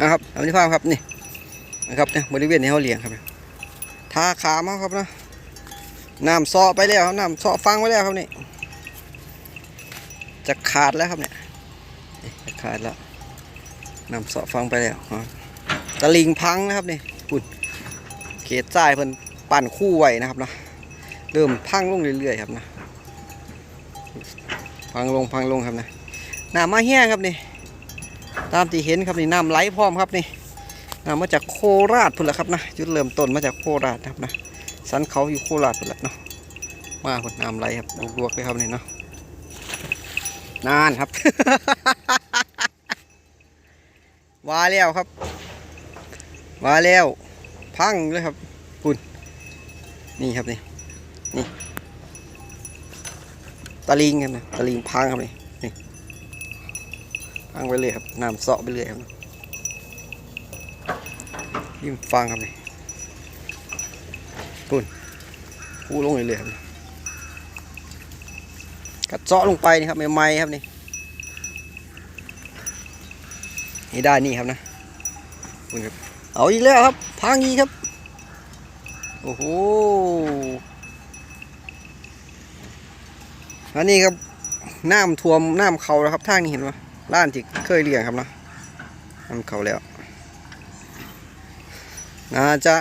นะครับเอาที่ฟาร์มครับนี่นะครับเนี่ยบริเวณนี้เขาเลี้ยงครับทาขามาครับนะน้ำซอไปแล้วครับน้ำซอฟังไว้แล้วครับนี่จะขาดแล้วครับเนี่ยจะขาดแล้วน้ำซอฟังไปแล้วตะลิงพังนะครับนี่คุณเขตทรายเพิ่นปั่นคู่ไว้นะครับนะเริ่มพังลงเรื่อยๆครับนะพังลงพังลงครับนะน้ำมาแห้งครับนี่ ตามที่เห็นครับนี่น้ำไหลพร้อมครับนี่น้ำมาจากโคราชพุ่นละครับนะจุดเริ่มต้นมาจากโคราชนะครับนะสันเขาอยู่โคราชพุ่นละเนาะมาพุ่นน้ำไหลครับลวกๆเลยครับนี่เนาะนานครับว่าแล้วครับว่าแล้วพังเลยครับพุ่นนี่ครับนี่นี่ตะลิงครับนะตะลิงพังครับนี่ ฟังไปเลยครับน้ำเสาะไปเลยครับยิ่งฟังครับนี่ปุ่นพูลงเรื่อยครับกัดเจาะลงไปนี่ครับใหม่ๆครับนี่นี่ได้นี่ครับนะปุ่นครับเอาอีกแล้วครับพังอีกครับโอ้โหอันนี้ครับน้ำท่วมน้ำเขาแล้วครับทางนี้เห็นไหม ร้านที่เคยเลี้ยงครับเนาะทำเขาแล้วน่าจะ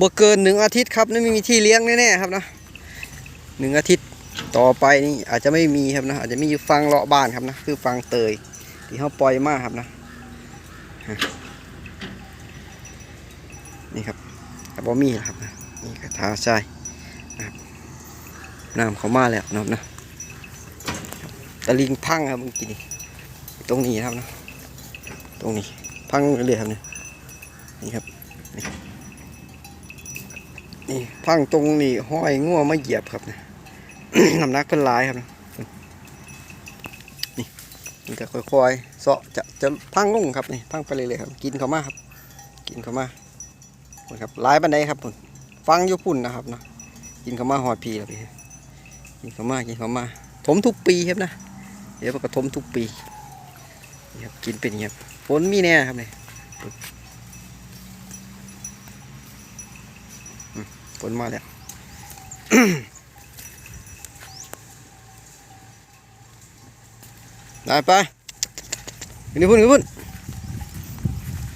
บ่เกินหนึ่งอาทิตย์ครับไม่มีที่เลี้ยงแน่ๆครับนะหนึ่งอาทิตย์ต่อไปนี่อาจจะไม่มีครับนะอาจจะมีอยู่ฟังเลาะบ้านครับนะคือฟังเตยที่เขาปล่อยมาครับนะนี่ครับแต่บ่มีครับนะนี่กระทาใช่นะครับน้ำเขามาแล้วนะครับนะ ตะลิงพังครับมื่อกี้นี่ตรงนี้ครับนะตรงนี้พังเรื่อยครับเนี่ยนี่ครับนี่นี่พังตรงนี้ห้อยงัวมาเหยียบครับเนี่ยน้ำหนักเป็นลายครับนะนี่มันก็ค่อยๆเสาะจะจะพังลงครับนี่พังไปเรื่อยๆครับ กินเขามาครับ กินเขามาพุ่นครับลายบันไดครับพุ่นฟังยู่พุ่นนะครับเนาะกินเขามาหอดพีแล้วพี่กินเขามากินเขามาถมทุกปีครับนะ ดี๋ยวมันกระทมทุกปีนี่ครับกินเป็นอย่างนี้ครับฝนมีแน่ครับเนี่ยฝนมาแล้วได้ไปขึ้นนี่พุ่นขึ้นพุ่น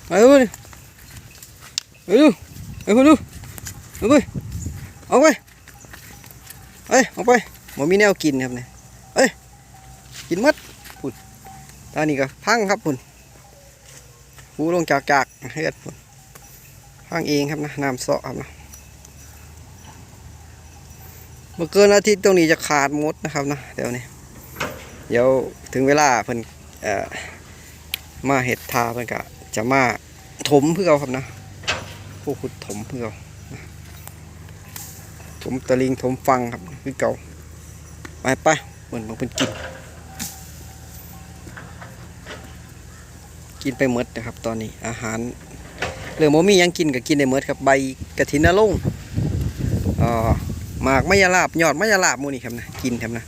ไปพุ่นไปดูไปพุ่นดูดูไปเอาไปเอ้ยเอาไปหมอมีแนวกินครับเนี่ย กินมัดพุ่นตอนนี้ก็พังครับพุ่นหูลงจากจากเฮ็ดพุ่นพังเองครับนะน้ำเสาะครับนะเมื่อเกินอาทิตย์ตรงนี้จะขาดมดนะครับนะเดี๋ยวนี้เดี๋ยวถึงเวลาเพิ่นเอ่อมาเห็ดทาเพิ่นก็จะมาถมเพื่อเอาครับนะผู้ขุดถมเพื่อเอาถมตะลิงถมฟังครับคือเก่าไปไปเพิ่นบอกเพิ่นกิน กินไปหมดนะครับ ตอนนี้อาหารเรื่องโมมี่ยังกินก็กินได้หมดครับใบกระถินนรงอ่อหมากมะยาลาบยอดมะยาลาบมูนี่ครับนะกินครับนะ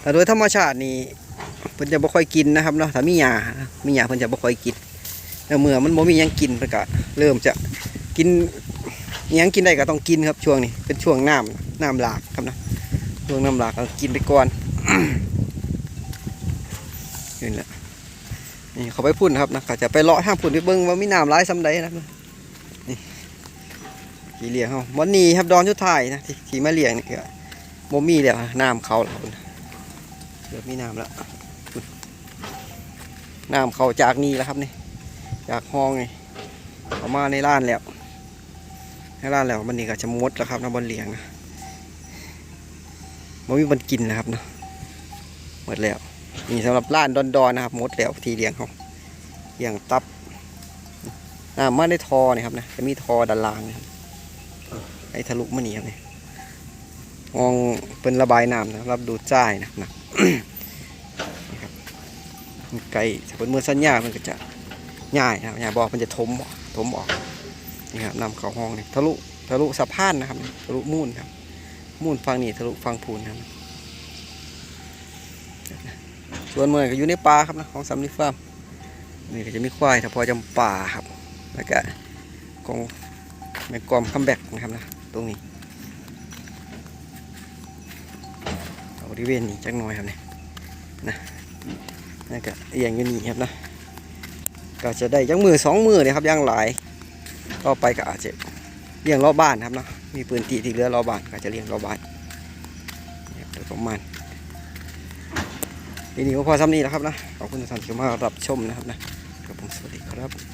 แต่โดยธรรมชาตินี่เพิ่นจะบ่ค่อยกินนะครับเนาะถ้ามีหญ้ามีหญ้าเพิ่นจะบ่ค่อยกินแล้วเมื่อมันบ่มีหยังกินเพิ่นก็เริ่มจะกินหยังกินได้ก็ต้องกินครับช่วงนี้เป็นช่วงน้ำน้ำหลากครับนะช่วงน้ำหลากก็กินไปก่อน นี่เขาไปพุ่นครับนะก็จะไปเลาะทางพุ่นไปเบิ้งว่ามีน้ำร้ายซ้ำใดนะครับนี่ขี่เลี้ยงเขาวันนี้ครับดอนชุดไทายนะที่ขี่มาเลี้ยงนี่ก็บ่มีแล้วน้ำเขาแล้วเดี๋ยวมีน้ำแล้วน้ำเขาจากนี่แล้วครับนี่จากห้องนี่เขามาในร้านแล้วในร้านแล้ววันนี้ก็จะมดแล้วครับนะบนเลี้ยงนะบ่มีบนกินนะครับนะหมดแล้ว นี่สำหรับร้านดอนๆนะครับมดแล้วทีเลี้ยงเขาเลี้ยงตับน้ำมาในทอนี่ครับนะจะมีทอด้านล่างนะครับไอ้ทะลุมานี่ครับนี่มองเป็นระบายน้ำนะรับดูดจ่ายนะนะนี่ครับไก่ถ้าเป็นมือสัญญามันก็จะง่ายนะครับอย่าบอกมันจะทมทมออกนี่ครับนำเข้าห้องนี่ทะลุทะลุสะพานนะครับทะลุมูนครับ มูนฟังนี่ทะลุฟังพูนครับ ส่วนเมื่อก็อยู่ในป่าครับนะของสำลิฟาร์มนี่ก็จะมีควายถ้าพอจำป่าครับ แล้วก็กองแม่กอมคัมแบ็กนะครับนะตรงนี้เอาบริเวณนี้จักหน่อยครับเนี่ยนะแล้วก็เอียงอยู่นี่ครับนะก็จะได้จังมือสองมือเลยครับย่างหลายต่อไปก็อาจจะเลี้ยงรอบบ้านครับนะมีปืนตีที่เหลือรอบบ้านก็จะเลี้ยงรอบบ้านเนี่ยโดยประมาณ ทีนี้ก็พอซ้ำนี้แล้วครับนะ ขอบคุณทุกท่านที่มารับชมนะครับนะ ครับผมสวัสดีครับ